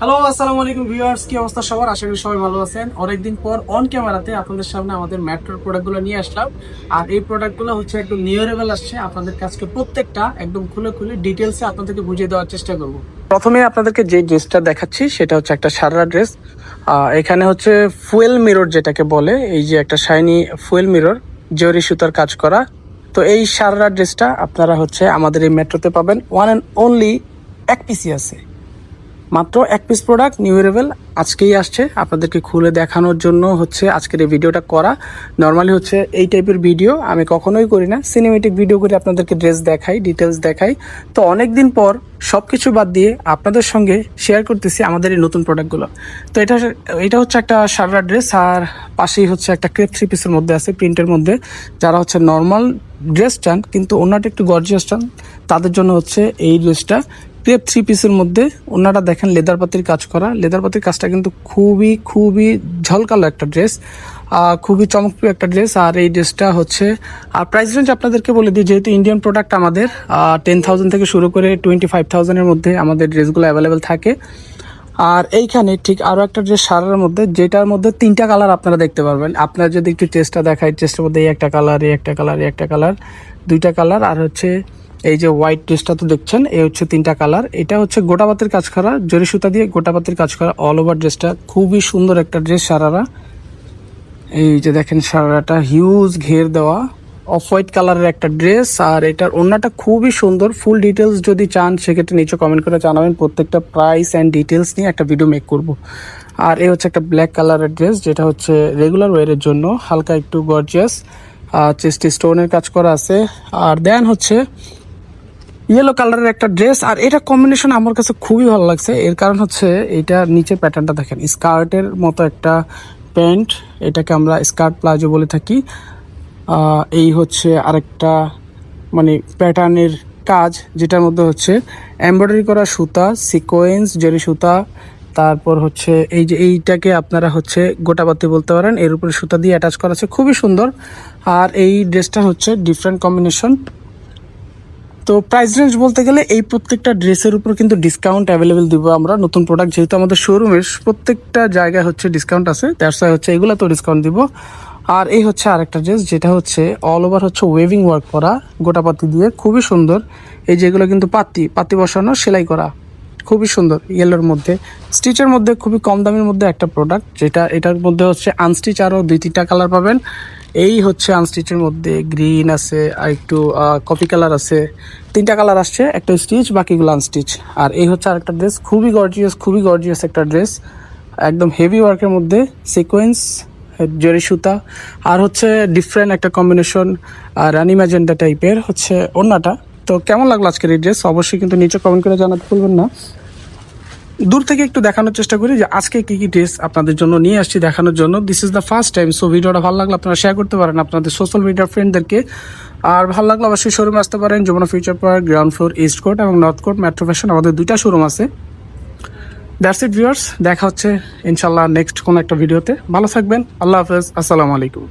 Hello আসসালামু আলাইকুম viewers, কি অবস্থা সবার? আশা করি সবাই ভালো আছেন। অনেকদিন পর অন ক্যামেরাতে আপনাদের সামনে আমাদের মেট্রোর প্রোডাক্টগুলো নিয়ে আসলাম। আর এই প্রোডাক্টগুলো হচ্ছে একদম নিয়ারেবল আসছে। আপনাদের কাছকে প্রত্যেকটা একদম খুলে খুলে ডিটেলসে আপনাদেরকে বুঝিয়ে দেওয়ার চেষ্টা করব। প্রথমে আপনাদেরকে যে ড্রেসটা দেখাচ্ছি, সেটা হচ্ছে একটা সারা ড্রেস এখানে হচ্ছে ফুয়েল মিরর যেটাকে বলে, এই যে একটা শাইনি ফুয়েল মিরর জরি সুতার কাজ করা। তো এই সারা ড্রেসটা আপনারা হচ্ছে আমাদের এই মেট্রোতে পাবেন। ওয়ান অ্যান্ড অনলি এক পিসি আছে। মাত্র এক পিস প্রোডাক্ট নিউ এরেবেল আজকেই আসছে। আপনাদেরকে খুলে দেখানোর জন্য হচ্ছে আজকের এই ভিডিওটা করা। নর্মালি হচ্ছে এই টাইপের ভিডিও আমি কখনোই করি না। সিনেমেটিক ভিডিও করে আপনাদেরকে ড্রেস দেখাই ডিটেলস দেখাই। তো অনেক দিন পর সব কিছু বাদ দিয়ে আপনাদের সঙ্গে শেয়ার করতেছি আমাদের এই নতুন প্রোডাক্টগুলো তো এটা এটা হচ্ছে একটা সারা ড্রেস আর পাশেই হচ্ছে একটা ক্রেপ থ্রি পিসের মধ্যে আছে প্রিন্টের মধ্যে। যারা হচ্ছে নর্মাল ড্রেস চান, কিন্তু ওনাটা একটু গর্জিয়াস চান, তাদের জন্য হচ্ছে এই ড্রেসটা ক্রেপ থ্রি পিসের মধ্যে ওনারা দেখেন লেদার পাতির কাজ করা। লেদার পাতির কাজটা কিন্তু খুবই খুবই ঝলকালো একটা ড্রেস খুবই চমকপ্রিয় একটা ড্রেস আর এই ড্রেসটা হচ্ছে, আর প্রাইস রেঞ্জ আপনাদেরকে বলে দিই, যেহেতু ইন্ডিয়ান প্রোডাক্ট আমাদের টেন থাউজেন্ড থেকে শুরু করে টোয়েন্টি ফাইভ থাউজেন্ডের মধ্যে আমাদের ড্রেসগুলো অ্যাভেলেবেল থাকে। আর এইখানে ঠিক আরও একটা ড্রেস সারার মধ্যে, যেটার মধ্যে তিনটা কালার আপনারা দেখতে পারবেন। আপনার যদি একটু টেস্টটা দেখায় টেস্টের মধ্যে এই একটা কালার এই একটা কালার এই একটা কালার দুইটা কালার আর হচ্ছে এই যে হোয়াইট ড্রেসটা তো দেখছেন, এই হচ্ছে তিনটা কালার এটা হচ্ছে গোটাপাতির কাজ করা, জরি সুতা দিয়ে গোটাপাতির কাজ করা অল ওভার ড্রেসটা খুবই সুন্দর একটা ড্রেস সারারা। এই যে দেখেন সারাটা হিউজ ঘের দেওয়া। অফ হোয়াইট কালারের একটা ড্রেস আর এটার অন্যটা খুবই সুন্দর। ফুল ডিটেলস যদি চান, সেক্ষেত্রে নিচে কমেন্ট করে জানাবেন। প্রত্যেকটা প্রাইস অ্যান্ড ডিটেলস নিয়ে একটা ভিডিও মেক করব। আর এই হচ্ছে একটা ব্ল্যাক কালারের ড্রেস যেটা হচ্ছে রেগুলার ওয়ারের জন্য। হালকা একটু গর্জিয়াস আর চেস্টি স্টোনের কাজ করা আছে। আর দেন হচ্ছে ইয়েলো কালারের একটা ড্রেস আর এটা কম্বিনেশন আমার কাছে খুবই ভালো লাগছে। এর কারণ হচ্ছে এটা নিচের প্যাটার্নটা দেখেন স্কার্টের মতো একটা প্যান্ট, এটাকে আমরা স্কার্ট প্লাজো বলে থাকি। এই হচ্ছে আরেকটা মানে প্যাটার্নের কাজ, যেটার মধ্যে হচ্ছে এমব্রয়ডারি করা সুতা সিকোয়েন্স জেরি সুতা, তারপর হচ্ছে এই যে এইটাকে আপনারা হচ্ছে গোটাবাতি বলতে পারেন, এর উপরে সুতা দিয়ে অ্যাটাচ করা আছে, খুবই সুন্দর। আর এই ড্রেসটা হচ্ছে ডিফারেন্ট কম্বিনেশন তো প্রাইস রেঞ্জ বলতে গেলে এই প্রত্যেকটা ড্রেসের উপর কিন্তু ডিসকাউন্ট অ্যাভেলেবেল দিব আমরা নতুন প্রোডাক্ট যেহেতু আমাদের শোরুমের প্রত্যেকটা জায়গায় হচ্ছে ডিসকাউন্ট আছে ওয়াই হচ্ছে এগুলো তো ডিসকাউন্ট দিব। আর এই হচ্ছে আরেকটা ড্রেস যেটা হচ্ছে অল ওভার হচ্ছে ওয়েভিং ওয়ার্ক করা, গোটা পাতি দিয়ে, খুবই সুন্দর। এই যেগুলো কিন্তু পাতি পাতি বসানো, সেলাই করা, খুবই সুন্দর ইয়েলোর মধ্যে। স্টিচের মধ্যে খুবই কম দামের মধ্যে একটা প্রোডাক্ট যেটা, এটার মধ্যে হচ্ছে আনস্টিচ আরও দুই তিনটা কালার পাবেন। এই হচ্ছে আনস্টিচের মধ্যে গ্রিন আছে, আর একটু কফি কালার আছে। তিনটা কালার আসছে, একটা স্টিচ, বাকিগুলো আনস্টিচ। আর এই হচ্ছে আরেকটা ড্রেস, খুবই গর্জিয়াস খুবই গর্জিয়াস একটা ড্রেস। একদম হেভি ওয়ার্কের মধ্যে সিকোয়েন্স জরি সুতা। আর হচ্ছে ডিফারেন্ট একটা কম্বিনেশন আর রানি ম্যাজেন্ডা টাইপের হচ্ছে অন্যটা তো কেমন লাগল আজকের এই ড্রেস? অবশ্যই কিন্তু নিচে কমেন্ট করে জানাতে ভুলবেন না। দূর থেকে একটু দেখানোর চেষ্টা করি যে আজকে কি কি ড্রেস আপনাদের জন্য নিয়ে আসছি দেখানোর জন্য। This is the first time so ভিডিওটা ভালো লাগলে আপনারা শেয়ার করতে পারেন আপনাদের সোশ্যাল মিডিয়া ফ্রেন্ডদেরকে আর ভালো লাগলে অবশ্যই শোরুমে আসতে পারেন, Jamuna future park ground floor east court এবং নর্থ কোর্ট মেট্রো ফ্যাশন আমাদের দুইটা শোরুম আছে। দ্যাটস ইট ভিউয়ার্স দেখা হচ্ছে ইনশাল্লাহ নেক্সট কোনো একটা ভিডিওতে। ভালো থাকবেন, আল্লাহ হাফেজ, আসসালামু আলাইকুম।